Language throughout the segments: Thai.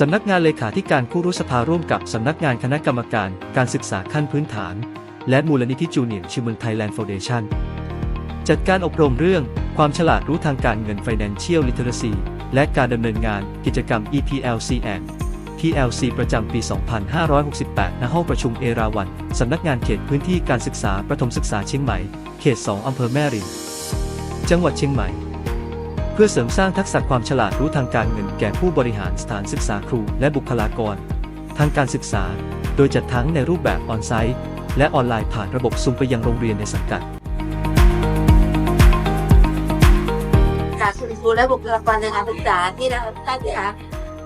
สำนักงานเลขาธิการคู่รู้สภาร่วมกับสำนักงานคณะกรรมการการศึกษาขั้นพื้นฐาน และมูลนิธิจูเนียร์ชิเมืองไทยแลนด์ Foundation จัดการอบรมเรื่องความฉลาดรู้ทางการเงิน Financial Literacy และการดำเนินงานกิจกรรม EPLCN PLC ประจำปี 2568 ณ ห้องประชุมเอราวัน สำนักงานเขตพื้นที่การศึกษาประถมศึกษาเชียงใหม่ เขต 2 อำเภอแม่ริม จังหวัดเชียงใหม่ เพื่อเสริมสร้างทักษะความฉลาดรู้ทางการเงินแก่ผู้บริหารสถานศึกษาครูและบุคลากร ทางการศึกษา โดยจัดทั้งในรูปแบบออนไซต์ และออนไลน์ผ่านระบบซุมไปยังโรงเรียนในสังกัดค่ะคุณครูและบุคลากรในการศึกษาที่ได้รับท่านนะคะ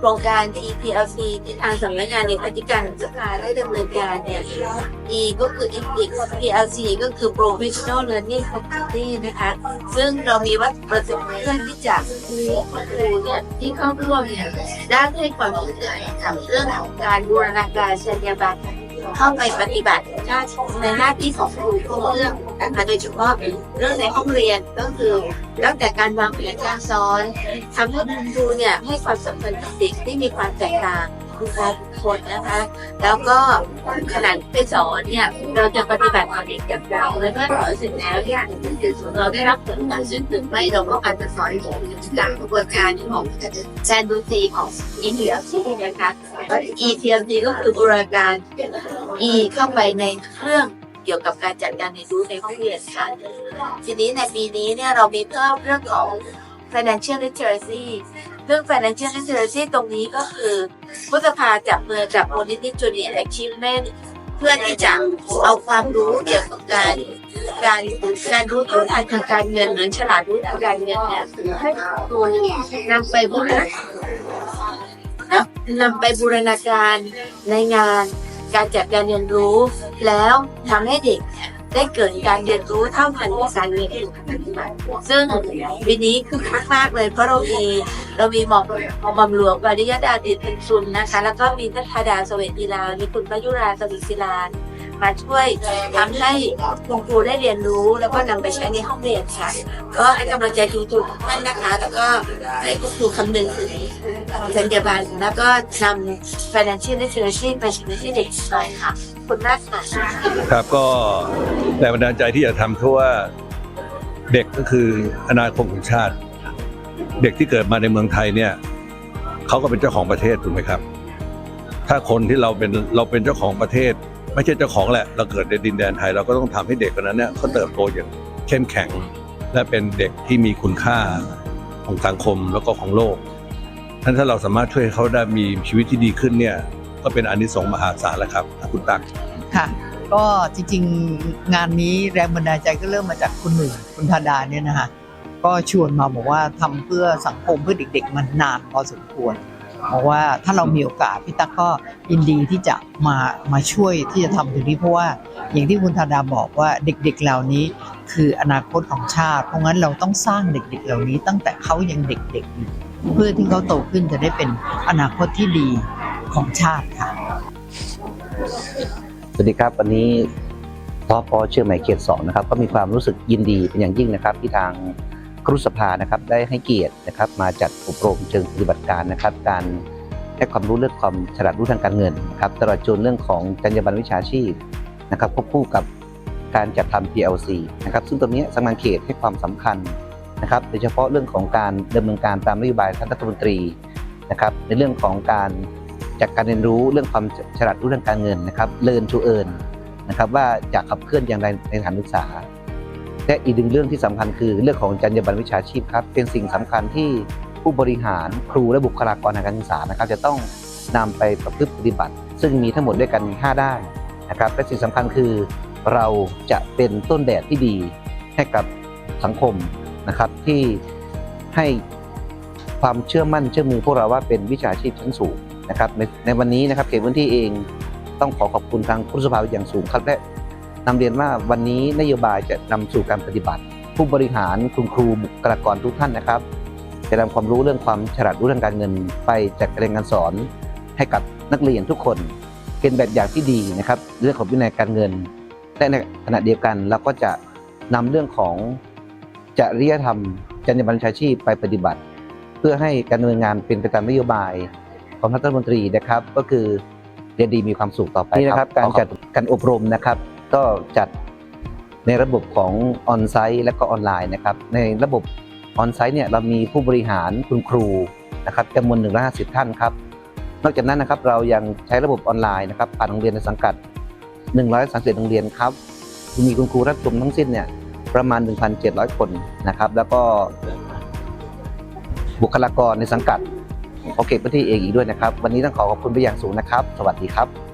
โครงการ GPLC ที่ทางสำนักงานเลขาธิการศึกษาได้ดำเนินการเนี่ย E ก็คือ EPLC ก็คือ Professional Learning Community นะคะ ซึ่งเรามีวัตถุประสงค์เพื่อที่จะมีครูเนี่ยที่เข้าร่วมเนี่ยได้ให้ความสนใจกับเรื่องของการบูรณาการจรรยาบรรณ เข้าไปปฏิบัติหน้าในหน้าที่ของครูทุกเรื่องนะคะโดยเฉพาะเรื่องในห้องเรียนก็คือตั้งแต่การวางแผนการสอนทำให้คุณครูเนี่ยให้ความสำคัญกับเด็กที่มีความแตกต่าง คุณครูทุกคนนะคะ แล้วก็ขณะไปสอนเนี่ยเราจะปฏิบัติต่อเด็กกับเราแล้วก็สอนเสร็จแล้วเนี่ยเราได้รับผลการซึ่งถึงไม่เราก็อาจจะสอนของจากกระบวนการของแซนดูซีของ ETLC นะคะ ETLC ก็คือบูรณาการ E เข้าไปในเครื่องเกี่ยวกับการจัดการเรียนรู้ในห้องเรียนค่ะทีนี้ในปีนี้เนี่ยเรามีเพิ่มเรื่องของ financial literacy เรื่อง financial literacy ตรงนี้ก็คือพุทธภาจับมือกับมูลนิธิ Junior Achievement เพื่อที่จะเอาความรู้เกี่ยวกับการการการรู้รู้ทางทางการเงินหรือฉลาดรู้ทางการเงินเนี่ยให้ตัวนำไปบูรณานำไปบูรณาการในงานการจัดการเรียนรู้ แล้วทำให้เด็กเนี่ย ได้เกิดการเรียนรู้เท่าทันกับการเรียนรู้ซึ่งปีนี้คือคักมากเลย เพราะเรามีเรามีหมอมหมอมหม่งหลวงวาริยดาดิตเป็นซุนนะคะ แล้วก็มีนัทธาดาสเวตีลา มีคุณพยุราสวิศิลา มาช่วยทำให้คุณครูได้เรียนรู้แล้วก็นำไปใช้ในห้องเรียนค่ะ ก็ให้กำลังใจครูทุกท่านนะคะ แล้วก็ให้คุณครูคำนึงถึงจรรยาบรรณแล้วก็นำ financial literacy ไปใช้ให้เด็กหน่อยค่ะขอบคุณมากค่ะครับก็แรงบันดาลใจที่จะทำเพราะว่าเด็กก็คืออนาคตของชาติ เด็กที่เกิดมาในเมืองไทยเนี่ยเขาก็เป็นเจ้าของประเทศถูกไหมครับ ถ้าคนที่เราเป็นเราเป็นเจ้าของประเทศ ไม่ใช่เจ้าของแหละ เราเกิดในดินแดนไทยเราก็ต้องทำให้เด็กคนนั้นเนี่ยเขาเติบโตอย่างเข้มแข็ง และเป็นเด็กที่มีคุณค่าของสังคมแล้วก็ของโลกท่านถ้าเราสามารถช่วยเขาได้มีชีวิตที่ดีขึ้นเนี่ยก็เป็นอนิสงส์มหาศาลแล้วครับคุณตั๊กค่ะ ก็จริงๆงานนี้แรงบันดาลใจก็เริ่มมาจากคุณหนึ่งคุณธาดาเนี่ยนะคะก็ชวนมาบอกว่าทำเพื่อสังคมเพื่อเด็ก ๆ มันนานพอสมควร บอกว่าถ้าเรามีโอกาสพี่ตั๊กก็ยินดีที่จะมามาช่วยที่จะทำตรงนี้เพราะว่าอย่างที่คุณธาดาบอกว่าเด็กๆเหล่านี้คืออนาคตของชาติ เพราะงั้นเราต้องสร้างเด็กๆ เหล่านี้ตั้งแต่เขายังเด็กๆอยู่เพื่อที่เขาโตขึ้นจะได้เป็นอนาคตที่ดีของชาติค่ะ สวัสดีครับวันนี้ทพเชียงใหม่เขตสองนะครับก็มีความรู้สึกยินดีเป็นอย่างยิ่งนะครับที่ทาง รุสภานะครับได้ให้เกียรตินะครับมาจัดอบรมเชิงปฏิบัติการนะครับ การให้ความรู้เรื่องความฉลาดรู้ทางการเงินนะครับตลอดจนเรื่องของจรรยาบรรณวิชาชีพนะครับควบคู่กับการจัดทำ PLC นะครับซึ่งตรงนี้สำนักงานเขตให้ความสำคัญนะครับโดยเฉพาะเรื่องของการดำเนินการตามนโยบายท่านรัฐมนตรีนะครับในเรื่องของการจัดการเรียนรู้เรื่องความฉลาดรู้ทางการเงินนะครับ Learn to Earn นะครับว่าจะขับเคลื่อนอย่างไรในสถานศึกษา และอีกหนึ่งเรื่องที่สำคัญคือเรื่องของจรรยาบรรณวิชาชีพครับ เป็นสิ่งสำคัญที่ผู้บริหารครูและบุคลากรทางการศึกษานะครับ จะต้องนำไปประพฤติปฏิบัติ ซึ่งมีทั้งหมดด้วยกัน 5 ด้านนะครับและสิ่งสำคัญคือเราจะเป็นต้นแบบที่ดีให้กับสังคมนะครับที่ให้ความเชื่อมั่นเชื่อมือพวกเราว่าเป็นวิชาชีพชั้นสูงนะครับในวันนี้นะครับเขตพื้นที่เองต้องขอขอบคุณทางครุสภาอย่างสูงครับและ นำเรียนว่าวันนี้นโยบายจะนำสู่การปฏิบัติ ผู้บริหารคุณครูบุคลากรทุกท่านนะครับ จะนำความรู้เรื่องความฉลาดรู้ทางการเงิน ไปจัดการเรียนการสอนให้กับนักเรียนทุกคน เป็นแบบอย่างที่ดีนะครับ เรื่องของวินัยการเงินและในขณะเดียวกันเราก็จะนำเรื่องของจริยธรรมจรรยาบรรณวิชาชีพไปปฏิบัติ เพื่อให้การดำเนินงานเป็นไปตามนโยบายของท่านรัฐมนตรีนะครับ ก็คือเรียนดีมีความสุขต่อไปนี่นะครับการจัดการอบรมนะครับ ก็จัดในระบบของออนไซต์และก็ออนไลน์นะครับ ในระบบออนไซต์เนี่ยเรามีผู้บริหารคุณครูนะครับจำนวน 150 ท่านครับ นอกจากนั้นนะครับเรายังใช้ระบบออนไลน์นะครับผ่านโรงเรียนในสังกัด 131โรงเรียนครับ มีคุณครูรับชมทั้งสิ้นเนี่ยประมาณ 1,700 คนนะครับ แล้วก็บุคลากรในสังกัดโอเคพื้นที่เองอีกด้วยนะครับ วันนี้ต้องขอขอบคุณไปอย่างสูงนะครับ สวัสดีครับ